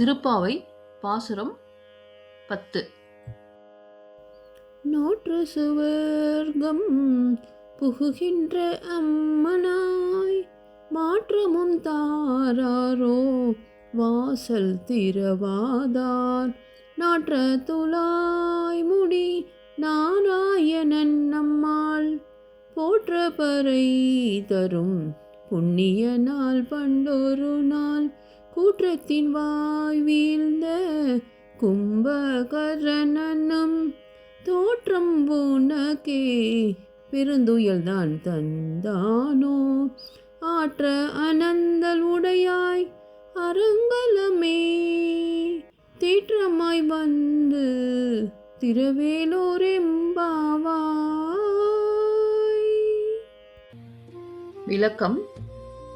திருப்பாவை பாசுரம் பத்து. நூற்று சுவர்க்கம் புகுகின்ற அம்மனாய் மாற்றமும் தாராரோ வாசல் திரவாதார் நாற்ற துளாய் முடி நாராயணன் நம்மாள் போற்ற பறை தரும் புண்ணிய நாள் பண்டொரு நாள். கூற்றத்தின் வாய் வீழ்ந்த கும்பகரணனும் தோற்றம் உனக்கே பெருந்துயல்தான் தந்தானோ? ஆற்ற அனந்தல் உடையாய் அருங்கலமே தேற்றமாய் வந்து திரவேலோரெம்பாவாய். விளக்கம்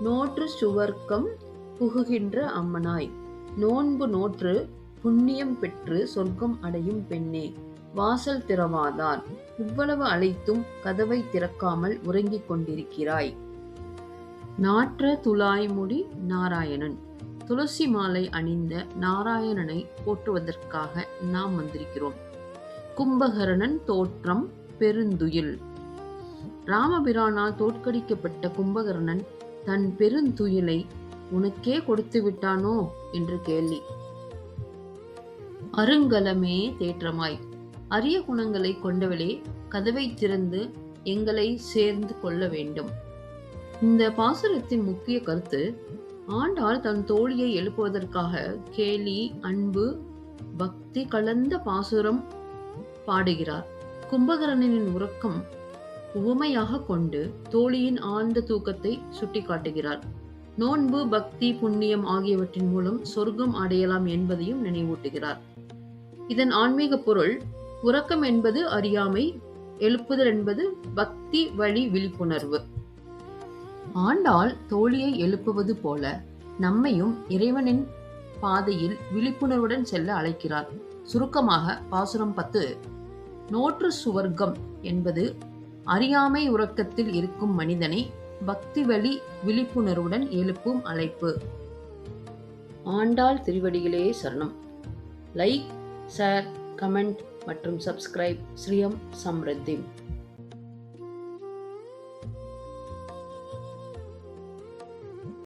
நோற்று சுவர்க்கம் புகுகின்ற அம்மனாய். நோன்பு நோற்று புண்ணியம் பெற்று சொர்க்கம் அடையும் பெண்ணே வாசல் திறவாதார் இவ்வளவு அழைத்தும் கதவை திறக்காமல் உறங்கிக் கொண்டிருக்கிறாய். நாற்ற துலாய்முடி நாராயணன். துளசி மாலை அணிந்த நாராயணனை போற்றுவதற்காக நாம் வந்திருக்கிறோம். கும்பகரணன் தோற்றம் பெருந்துயில். ராமபிரானால் தோற்கடிக்கப்பட்ட கும்பகர்ணன் தன் பெருந்துயிலை உனக்கே கொடுத்து விட்டானோ? என்று கேள்வி. அருங்கலமே தேற்றமாய். அரிய குணங்களை கொண்டவளே கதவை திறந்து எங்களை சேர்ந்து கொள்ள வேண்டும். இந்த பாசுரத்தின் முக்கிய கருத்து ஆண்டாள் தன் தோழியை எழுப்புவதற்காக கேலி அன்பு பக்தி கலந்த பாசுரம் பாடுகிறார். கும்பகரணனின் உறக்கம் உவமையாக கொண்டு தோழியின் ஆழ்ந்த தூக்கத்தை சுட்டிக்காட்டுகிறார். நோன்பு பக்தி புண்ணியம் ஆகியவற்றின் மூலம் சொர்க்கம் அடையலாம் என்பதையும் நினைவூட்டுகிறார். இதன் ஆன்மீக பொருள் உறக்கம் என்பது அறியாமை எழுப்புதல் என்பது பக்தி வழி விழிப்புணர்வு. ஆண்டாள் தோழியை எழுப்புவது போல நம்மையும் இறைவனின் பாதையில் விழிப்புணர்வுடன் செல்ல அழைக்கிறார். சுருக்கமாக பாசுரம் பத்து நோற்று சுவர்க்கம் என்பது அறியாமை உறக்கத்தில் இருக்கும் மனிதனை பக்தி வழி விழிப்புணர்வுடன் எழுப்பும் அழைப்பு. ஆண்டாள் திருவடிகளே சரணம். லைக் ஷேர் கமெண்ட் மற்றும் சப்ஸ்கிரைப் ஸ்ரீயம் சம்ருத்தி.